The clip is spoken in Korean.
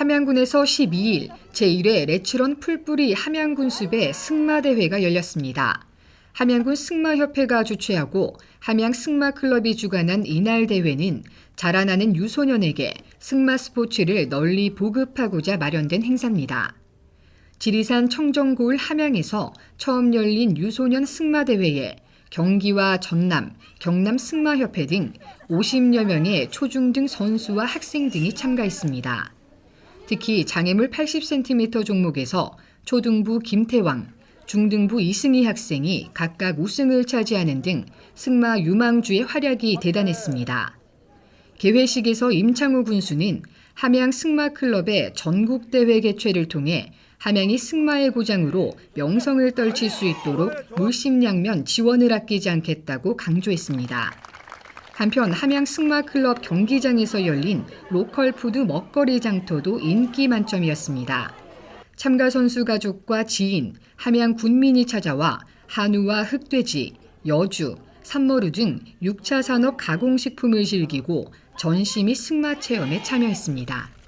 함양군에서 12일 제1회 레츠런 풀뿌리 함양군 숲의 승마대회가 열렸습니다. 함양군 승마협회가 주최하고 함양 승마클럽이 주관한 이날 대회는 자라나는 유소년에게 승마 스포츠를 널리 보급하고자 마련된 행사입니다. 지리산 청정고을 함양에서 처음 열린 유소년 승마대회에 경기와 전남, 경남 승마협회 등 50여 명의 초중등 선수와 학생 등이 참가했습니다. 특히 장애물 80cm 종목에서 초등부 김태왕, 중등부 이승희 학생이 각각 우승을 차지하는 등 승마 유망주의 활약이 대단했습니다. 개회식에서 임창우 군수는 함양 승마클럽의 전국대회 개최를 통해 함양이 승마의 고장으로 명성을 떨칠 수 있도록 물심양면 지원을 아끼지 않겠다고 강조했습니다. 한편 함양 승마클럽 경기장에서 열린 로컬 푸드 먹거리 장터도 인기 만점이었습니다. 참가 선수 가족과 지인, 함양 군민이 찾아와 한우와 흑돼지, 여주, 산머루 등 6차 산업 가공식품을 즐기고 전시 및 승마 체험에 참여했습니다.